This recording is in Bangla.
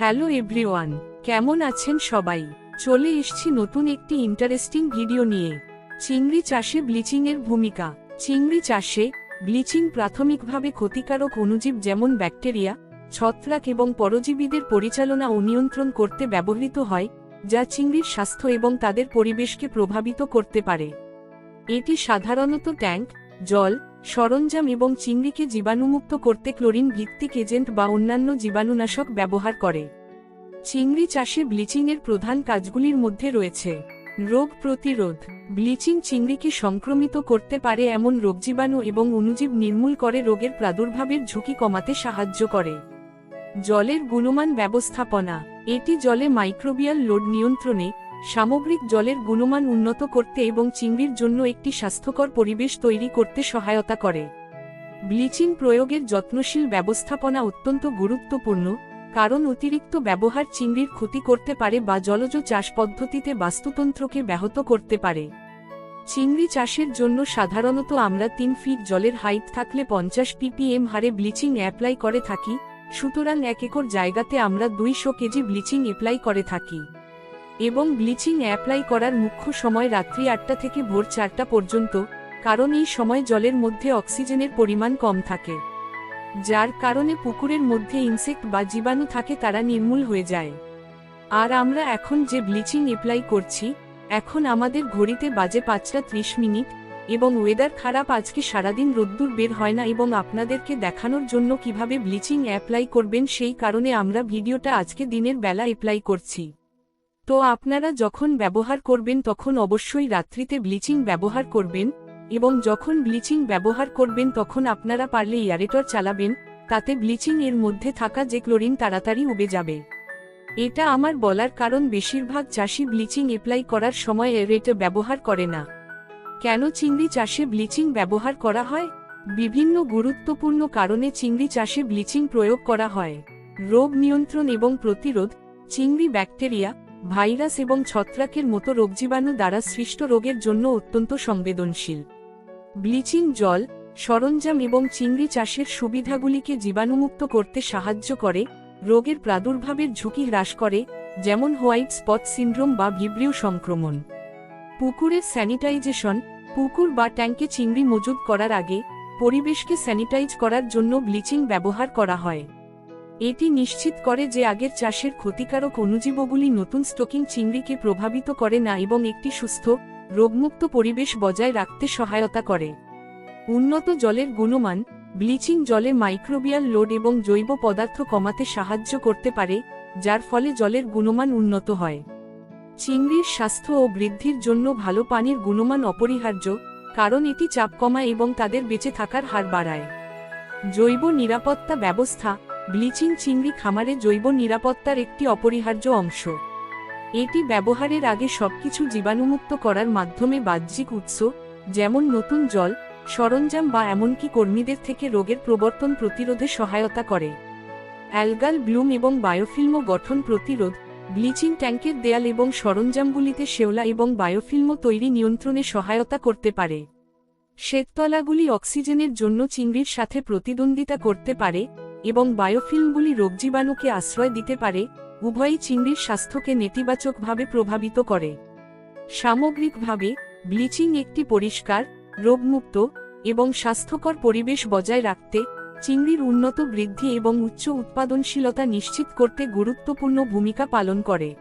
হ্যালো এভরিওয়ান, কেমন আছেন সবাই? চলে এসছি নতুন একটি ইন্টারেস্টিং ভিডিও নিয়ে। চিংড়ি চাষে ব্লিচিংয়ের ভূমিকা। চিংড়ি চাষে ব্লিচিং প্রাথমিকভাবে ক্ষতিকারক অণুজীব যেমন ব্যাকটেরিয়া, ছত্রাক এবং পরজীবীদের পরিচালনা ও নিয়ন্ত্রণ করতে ব্যবহৃত হয়, যা চিংড়ির স্বাস্থ্য এবং তাদের পরিবেশকে প্রভাবিত করতে পারে। এটি সাধারণত ট্যাঙ্ক, জল সরঞ্জাম এবং চিংড়িকে জীবাণুমুক্ত করতে ক্লোরিন ভিত্তিক এজেন্ট বা অন্যান্য জীবাণুনাশক ব্যবহার করে। চিংড়ি চাষে ব্লিচিংয়ের প্রধান কাজগুলির মধ্যে রয়েছে। রোগ প্রতিরোধ। ব্লিচিং চিংড়িকে সংক্রমিত করতে পারে এমন রোগজীবাণু এবং অণুজীব নির্মূল করে রোগের প্রাদুর্ভাবের ঝুঁকি কমাতে সাহায্য করে। জলের গুণমান ব্যবস্থাপনা। এটি জলে মাইক্রোবিয়াল লোড নিয়ন্ত্রণে সামগ্রিক জলের গুণমান উন্নত করতে এবং চিংড়ির জন্য একটি স্বাস্থ্যকর পরিবেশ তৈরি করতে সহায়তা করে। ব্লিচিং প্রয়োগের যত্নশীল ব্যবস্থাপনা অত্যন্ত গুরুত্বপূর্ণ, কারণ অতিরিক্ত ব্যবহার চিংড়ির ক্ষতি করতে পারে বা জলজ চাষ পদ্ধতিতে বাস্তুতন্ত্রকে ব্যাহত করতে পারে। চিংড়ি চাষের জন্য সাধারণত আমরা তিন ফিট জলের হাইট থাকলে পঞ্চাশ পিপিএম হারে ব্লিচিং অ্যাপ্লাই করে থাকি, সুতরাং এক একর জায়গাতে আমরা দুইশো কেজি ব্লিচিং অ্যাপ্লাই করে থাকি। এবং ব্লিচিং অ্যাপ্লাই করার মুখ্য সময় রাত্রি আটটা থেকে ভোর চারটা পর্যন্ত, কারণ এই সময় জলের মধ্যে অক্সিজেনের পরিমাণ কম থাকে। যার কারণে পুকুরের মধ্যে ইনসেক্ট বা জীবাণু থাকে তারা নির্মূল হয়ে যায়। আর আমরা এখন যে ব্লিচিং অ্যাপ্লাই করছি, এখন আমাদের ঘড়িতে বাজে পাঁচটা ত্রিশ মিনিট এবং ওয়েদার খারাপ আজকে সারাদিন রোদ্দুর বের হয় না এবং আপনাদেরকে দেখানোর জন্য কীভাবে ব্লিচিং অ্যাপ্লাই করবেন সেই কারণে আমরা ভিডিওটা আজকে দিনের বেলা অ্যাপ্লাই করছি। তো আপনারা যখন ব্যবহার করবেন তখন অবশ্যই রাত্রিতে ব্লিচিং ব্যবহার করবেন এবং যখন ব্লিচিং ব্যবহার করবেন তখন আপনারা পারলে ইয়ারেটর চালাবেন, তাতে ব্লিচিং এর মধ্যে থাকা যে ক্লোরিন তাড়াতাড়ি উবে যাবে। এটা আমার বলার কারণ বেশিরভাগ চাষি ব্লিচিং অ্যাপ্লাই করার সময় এরেটে ব্যবহার করে না। কেন চিংড়ি চাষে ব্লিচিং ব্যবহার করা হয়? বিভিন্ন গুরুত্বপূর্ণ কারণে চিংড়ি চাষে ব্লিচিং প্রয়োগ করা হয়। রোগ নিয়ন্ত্রণ এবং প্রতিরোধ, চিংড়ি ব্যাকটেরিয়া ভাইরাস এবং ছত্রাকের মতো রোগজীবাণু দ্বারা সৃষ্ট রোগের জন্য অত্যন্ত সংবেদনশীল। ব্লিচিং জল, সরঞ্জাম এবং চিংড়ি চাষের সুবিধাগুলিকে জীবাণুমুক্ত করতে সাহায্য করে, রোগের প্রাদুর্ভাবের ঝুঁকি হ্রাস করে, যেমন হোয়াইট স্পট সিন্ড্রোম বা ভিব্রিও সংক্রমণ। পুকুরের স্যানিটাইজেশন, পুকুর বা ট্যাঙ্কে চিংড়ি মজুদ করার আগে, পরিবেশকে স্যানিটাইজ করার জন্য ব্লিচিং ব্যবহার করা হয়। এটি নিশ্চিত করে যে আগের চাষের ক্ষতিকারক অণুজীবগুলি নতুন স্টকিং চিংড়িকে প্রভাবিত করে না এবং একটি সুস্থ, রোগমুক্ত পরিবেশ বজায় রাখতে সহায়তা করে। উন্নত জলের গুণমান, ব্লিচিং জলে মাইক্রোবিয়াল লোড এবং জৈব পদার্থ কমাতে সাহায্য করতে পারে, যার ফলে জলের গুণমান উন্নত হয়। চিংড়ির স্বাস্থ্য ও বৃদ্ধির জন্য ভালো পানির গুণমান অপরিহার্য, কারণ এটি চাপ কমায় এবং তাদের বেঁচে থাকার হার বাড়ায়। জৈব নিরাপত্তা ব্যবস্থা ব্লিচিং চিংড়ি খামারে জৈব নিরাপত্তার একটি অপরিহার্য অংশ। এটি ব্যবহারের আগে সবকিছু জীবাণুমুক্ত করার মাধ্যমে বাহ্যিক উৎস, যেমন নতুন জল, সরঞ্জাম বা এমনকি কর্মীদের থেকে রোগের প্রবর্তন প্রতিরোধে সহায়তা করে। অ্যালগাল ব্লুম এবং বায়োফিল্ম গঠন প্রতিরোধ, ব্লিচিং ট্যাঙ্কের দেয়াল এবং সরঞ্জামগুলিতে শেওলা এবং বায়োফিল্ম তৈরি নিয়ন্ত্রণে সহায়তা করতে পারে। শ্বেততলাগুলি অক্সিজেনের জন্য চিংড়ির সাথে প্রতিদ্বন্দ্বিতা করতে পারে এবং বায়োফিল্মগুলি রোগজীবাণুকে আশ্রয় দিতে পারে, উভয়ই চিংড়ির স্বাস্থ্যকে নেতিবাচকভাবে প্রভাবিত করে। সামগ্রিকভাবে, ব্লিচিং একটি পরিষ্কার, রোগমুক্ত এবং স্বাস্থ্যকর পরিবেশ বজায় রাখতে, চিংড়ির উন্নত বৃদ্ধি এবং উচ্চ উৎপাদনশীলতা নিশ্চিত করতে গুরুত্বপূর্ণ ভূমিকা পালন করে।